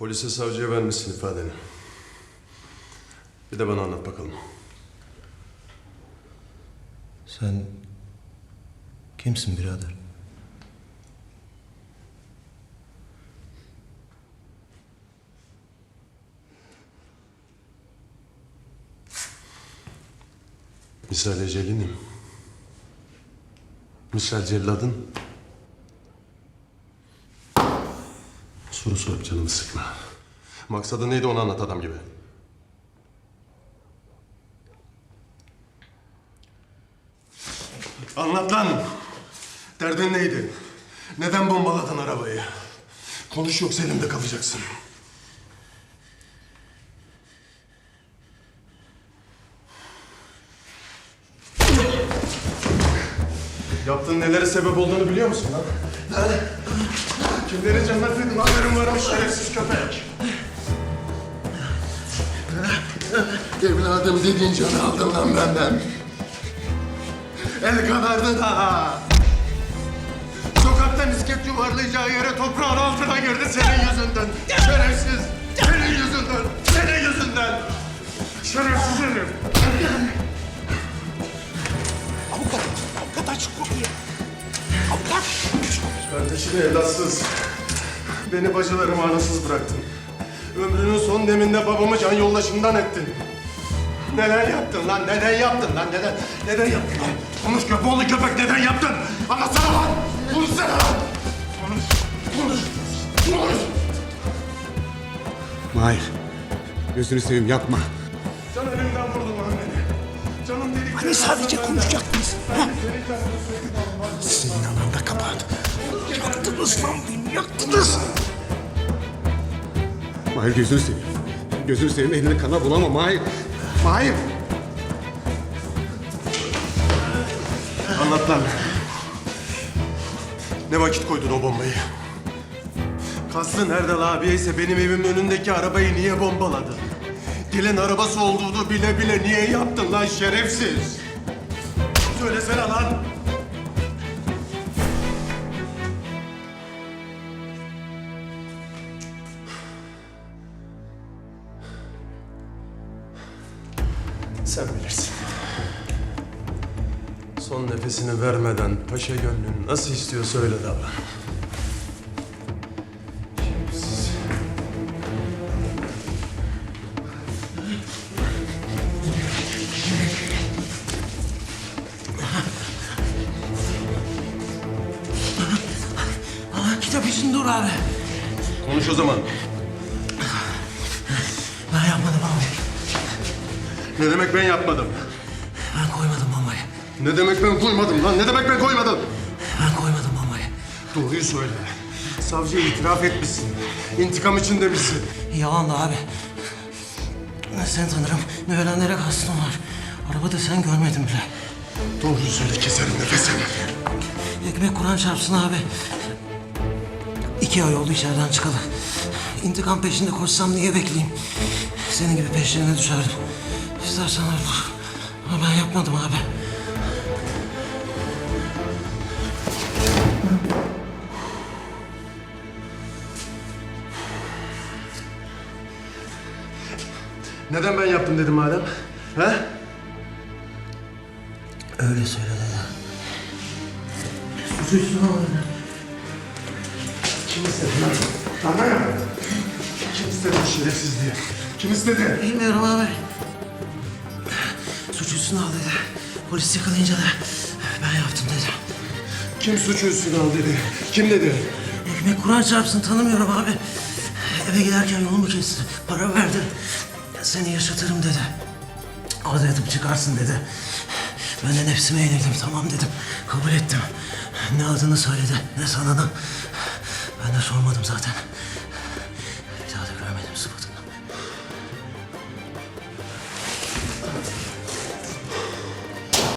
Polise savcıya vermişsin ifadeni. Bir de bana anlat bakalım. Sen kimsin birader? Misal Ecelinim. Misal Celladın. Soru sorup canımı sıkma. Maksadı neydi onu anlat adam gibi. Anlat lan. Derdin neydi? Neden bombaladın arabayı? Konuş yoksa elimde kalacaksın. Yaptığın nelere sebep olduğunu biliyor musun lan? Kimleri cennetledin haberin var mı şerefsiz köpek? Evladım dediğin canı aldın lan benden. El kadardı da. Sokakta misket yuvarlayacağı yere toprağın altına girdi senin yüzünden. Şerefsiz. Senin yüzünden. Senin yüzünden. Şerefsiz herif. Avukat, avukat aç kapıyı. Kardeşini evlatsız, beni bacılarımı anasız bıraktın. Ömrünün son deminde babamı can yoldaşından ettin. Neler yaptın lan, neden yaptın lan, neden, neden yaptın lan? Konuş köpoğlu köpek, neden yaptın? Anlatsana lan, konuşsana lan! Konuş, konuş, konuş! Mahir. Gözünü seveyim yapma. Can elimden vurdun lan beni. Canım dedik. Hani sadece konuşacaktınız. Ha? Senin anan da kabahat. Yaktınız lan beni, yaktınız. Mahir gözünü seveyim. Gözünü seveyim elini kana bulama Mahir. Mahir. Anlat lan. Ne vakit koydun o bombayı? Kastın Erdal abiye ise benim evimin önündeki arabayı niye bombaladın? Gelin arabası olduğunu bile bile niye yaptın lan şerefsiz? Söylesene lan. Sen bilirsin. Son nefesini vermeden paşa gönlün nasıl istiyorsa öyle davran. Kitap için dur abi. Konuş o zaman. Ne demek ben yapmadım? Ben koymadım mamayı. Ne demek ben koymadım lan? Ne demek ben koymadım? Ben koymadım mamayı. Doğruyu söyle. Savcıya itiraf etmişsin. İntikam için demişsin. Yalan da abi. Seni tanırım. Ne ölenlere kastım var. Arabada sen görmedin bile. Doğruyu söyle keserim nefesini. Ekmek Kur'an çarpsın abi. İki ay oldu içeriden çıkalı. İntikam peşinde koşsam niye bekleyeyim? Senin gibi peşlerine düşerdim. İstersen öldür. Ama ben yapmadım abi. Neden ben yaptım dedim madem? He? Öyle söyle dede. Üstüne alın. Kim istedi lan? Bana ya. Kim istedi bu şerefsizliği? Kim istedi? Bilmiyorum abi. Suç üstüne al dedi. Polis yakalayınca da ben yaptım dedi. Kim suçu üstüne al dedi? Kim dedi? Ekmek Kur'an çarpsın tanımıyorum abi. Eve giderken yolumu kesti. Para verdi. Seni yaşatırım dedi. Al dedim çıkarsın dedi. Ben de nefsime yenildim tamam dedim. Kabul ettim. Ne adını söyledi ne sanını. Ben de sormadım zaten.